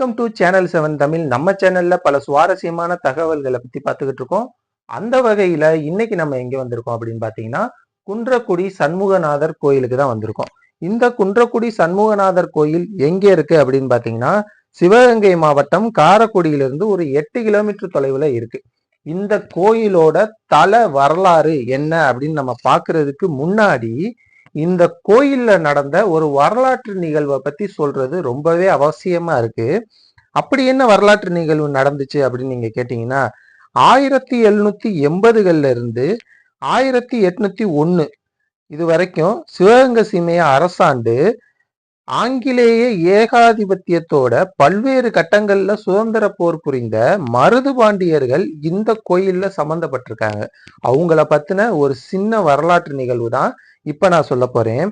Welcome to channel seven Tamil. நம்ம சேனல்ல பல சுவாரஸ்யமான தகவல்களை பத்தி பார்த்துக்கிட்டு இருக்கோம். அந்த வகையில இன்னைக்கு நம்ம எங்க வந்திருக்கோம் அப்படின்னு பாத்தீங்கன்னா குன்றக்குடி சண்முகநாதர் கோயிலுக்கு தான் வந்திருக்கோம். இந்த குன்றக்குடி சண்முகநாதர் கோயில் எங்க இருக்கு அப்படின்னு பாத்தீங்கன்னா சிவகங்கை மாவட்டம் காரக்குடியிலிருந்து ஒரு எட்டு கிலோமீட்டர் தொலைவுல இருக்கு. இந்த கோயிலோட தல வரலாறு என்ன அப்படின்னு நம்ம பாக்குறதுக்கு முன்னாடி இந்த கோயில்ல நடந்த ஒரு வரலாற்று நிகழ்வை பத்தி சொல்றது ரொம்பவே அவசியமா இருக்கு. அப்படி என்ன வரலாற்று நிகழ்வு நடந்துச்சு அப்படின்னு நீங்க கேட்டீங்கன்னா ஆயிரத்தி எழுநூத்தி எண்பதுகள்ல இருந்து ஆயிரத்தி எட்நூத்தி ஒன்று இது வரைக்கும் சிவகங்கை சீமைய அரசாண்டு ஆங்கிலேய ஏகாதிபத்தியத்தோட பல்வேறு கட்டங்கள்ல சுதந்திர போர் புரிந்த மருது பாண்டியர்கள் இந்த கோயில்ல சம்பந்தப்பட்டிருக்காங்க. அவங்கள பத்தின ஒரு சின்ன வரலாற்று நிகழ்வு தான் இப்ப நான் சொல்ல போறேன்.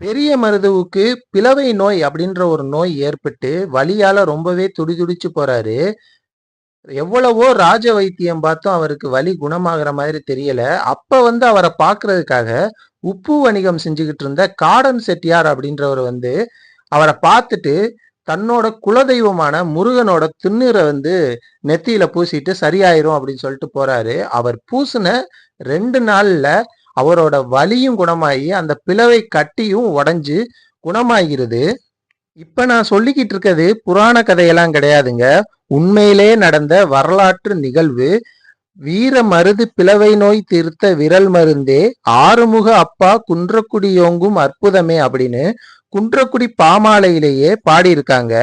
பெரிய மருதுவுக்கு பிளவை நோய் அப்படின்ற ஒரு நோய் ஏற்பட்டு வலியால ரொம்பவே துடிதுடிச்சு போறாரு. எவ்வளவோ ராஜ வைத்தியம் பார்த்தும் அவருக்கு வலி குணமாகிற மாதிரி தெரியல. அப்ப வந்து அவரை பாக்குறதுக்காக உப்பு வணிகம் செஞ்சுக்கிட்டு இருந்த காடன் செட்டியார் அப்படின்றவர் வந்து அவரை பார்த்துட்டு தன்னோட குலதெய்வமான முருகனோட திண்ணீரை வந்து நெத்தியில பூசிட்டு சரியாயிரும் அப்படின்னு சொல்லிட்டு போறாரு. அவர் பூசின ரெண்டு நாள்ல அவரோட வலியும் குணமாகி அந்த பிளவை கட்டியும் உடஞ்சு குணமாகிறது. இப்ப நான் சொல்லிக்கிட்டு இருக்கிறது புராண கதையெல்லாம் கிடையாதுங்க. உண்மையிலே நடந்த வரலாற்று நிகழ்வு வீர மருது பிளவை நோய் தீர்த்த விரல் மருந்தே ஆறுமுக அப்பா குன்றக்குடியோங்கும் அற்புதமே அப்படின்னு குன்றக்குடி பாமாலையிலேயே பாடியிருக்காங்க.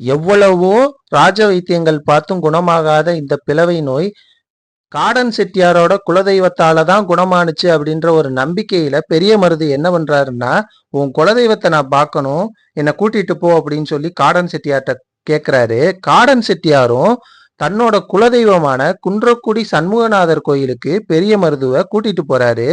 எவ்வளவோ ராஜ வைத்தியங்கள் பார்த்தும் குணமாகாத இந்த பிளவை நோய் காடன் செட்டியாரோட குலதெய்வத்தால தான் குணமானுச்சு அப்படின்ற ஒரு நம்பிக்கையில பெரிய மருது என்ன பண்றாருன்னா உன் குலதெய்வத்தை நான் பார்க்கணும் என்னை கூட்டிட்டு போ அப்படின்னு சொல்லி காடன் செட்டியார்ட்ட கேட்கிறாரு காடன் செட்டியாரும் தன்னோட குலதெய்வமான குன்றக்குடி சண்முகநாதர் கோயிலுக்கு பெரிய மருதுவை கூட்டிட்டு போறாரு.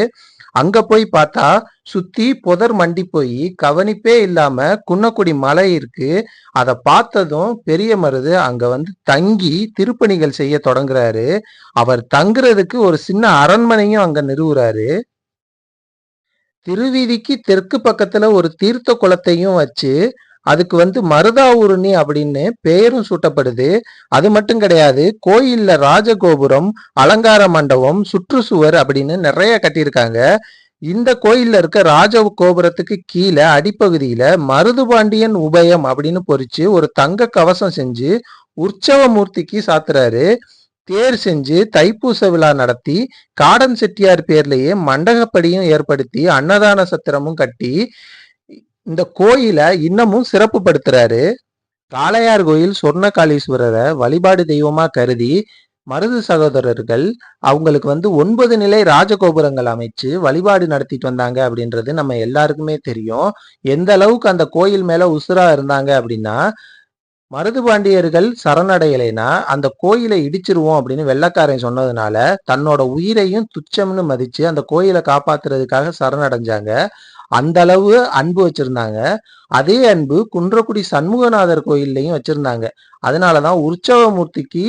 அங்க போய் பார்த்தா சுத்தி புதர் மண்டி போய் கவனிப்பே இல்லாம குன்னக்குடி மலை இருக்கு. அதை பார்த்ததும் பெரிய மருது அங்க வந்து தங்கி திருப்பணிகள் செய்ய தொடங்குறாரு. அவர் தங்குறதுக்கு ஒரு சின்ன அரண்மனையும் அங்க நிறுவுறாரு. திருவீதிக்கு தெற்கு பக்கத்துல ஒரு தீர்த்த குளத்தையும் வச்சு அதுக்கு வந்து மருதாவுருணி அப்படின்னு பெயரும் சூட்டப்படுது. அது மட்டும் கிடையாது கோயில்ல ராஜகோபுரம் அலங்கார மண்டபம் சுற்றுச்சுவர் அப்படின்னு நிறைய கட்டியிருக்காங்க. இந்த கோயில்ல இருக்க ராஜ கோபுரத்துக்கு கீழே அடிப்பகுதியில மருதுபாண்டியன் உபயம் அப்படின்னு பொறிச்சு ஒரு தங்க கவசம் செஞ்சு உற்சவ மூர்த்திக்கு சாத்துறாரு. தேர் செஞ்சு தைப்பூச விழா நடத்தி காடன் செட்டியார் பேர்லயே மண்டகப்படியும் ஏற்படுத்தி அன்னதான சத்திரமும் கட்டி இந்த கோயிலை இன்னமும் சிறப்பு படுத்துறாரு காளையார் கோயில் சொர்ணகாளீஸ்வரரை வழிபாடு தெய்வமா கருதி மருது சகோதரர்கள் அவங்களுக்கு வந்து ஒன்பது நிலை ராஜகோபுரங்கள் அமைச்சு வழிபாடு நடத்திட்டு வந்தாங்க அப்படின்றது நம்ம எல்லாருக்குமே தெரியும். எந்த அளவுக்கு அந்த கோயில் மேல உசுரா இருந்தாங்க அப்படின்னா மருது பாண்டியர்கள் சரணடையலைனா அந்த கோயிலை இடிச்சிருவோம் அப்படின்னு வெள்ளக்காரன் சொன்னதுனால தன்னோட உயிரையும் துச்சம்னு மதிச்சு அந்த கோயிலை காப்பாத்துறதுக்காக சரணடைஞ்சாங்க. அந்த அளவு அன்பு வச்சிருந்தாங்க. அதே அன்பு குன்றக்குடி சண்முகநாதர் கோயில்லையும் வச்சிருந்தாங்க. அதனாலதான் உற்சவமூர்த்திக்கு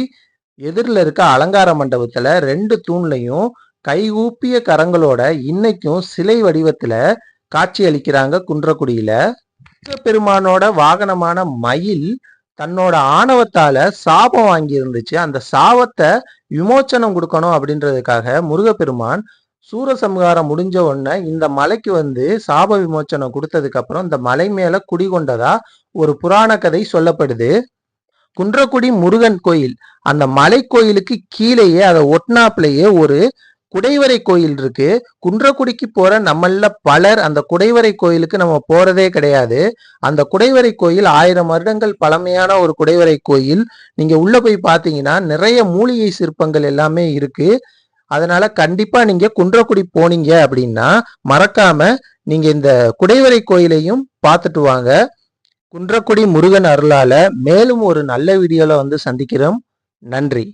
எதிரில் இருக்க அலங்கார மண்டபத்துல ரெண்டு தூண்லையும் கைகூப்பிய கரங்களோட இன்னைக்கும் சிலை வடிவத்துல காட்சி அளிக்கிறாங்க குன்றக்குடியில. பெருமானோட வாகனமான மயில் தன்னோட ஆணவத்தால சாபம் வாங்கி இருந்துச்சு அந்த சாபத்தை விமோச்சனம் கொடுக்கணும் அப்படின்றதுக்காக முருகப்பெருமான் சூரசம்ஹாரம் முடிஞ்ச உடனே இந்த மலைக்கு வந்து சாப விமோச்சனம் கொடுத்ததுக்கு அப்புறம் இந்த மலை மேல குடிகொண்டதா ஒரு புராண கதை சொல்லப்படுது. குன்றக்குடி முருகன் கோயில். அந்த மலை கோயிலுக்கு கீழேயே அதை ஒட்னாப்லேயே ஒரு குடைவரை கோயில் இருக்கு. குன்றக்குடிக்கு போற நம்மள பலர் அந்த குடைவரை கோயிலுக்கு நம்ம போறதே கிடையாது. அந்த குடைவரை கோயில் ஆயிரம் வருடங்கள் பழமையான ஒரு குடைவரை கோயில். நீங்க உள்ள போய் பாத்தீங்கன்னா நிறைய மூலிகை சிற்பங்கள் எல்லாமே இருக்கு. அதனால கண்டிப்பா நீங்க குன்றக்குடி போனீங்க அப்படின்னா மறக்காம நீங்க இந்த குடைவரை கோயிலையும் பார்த்துட்டு வாங்க. குன்றக்குடி முருகன் அருளால மேலும் ஒரு நல்ல வீடியோல வந்து சந்திக்கிறோம். நன்றி.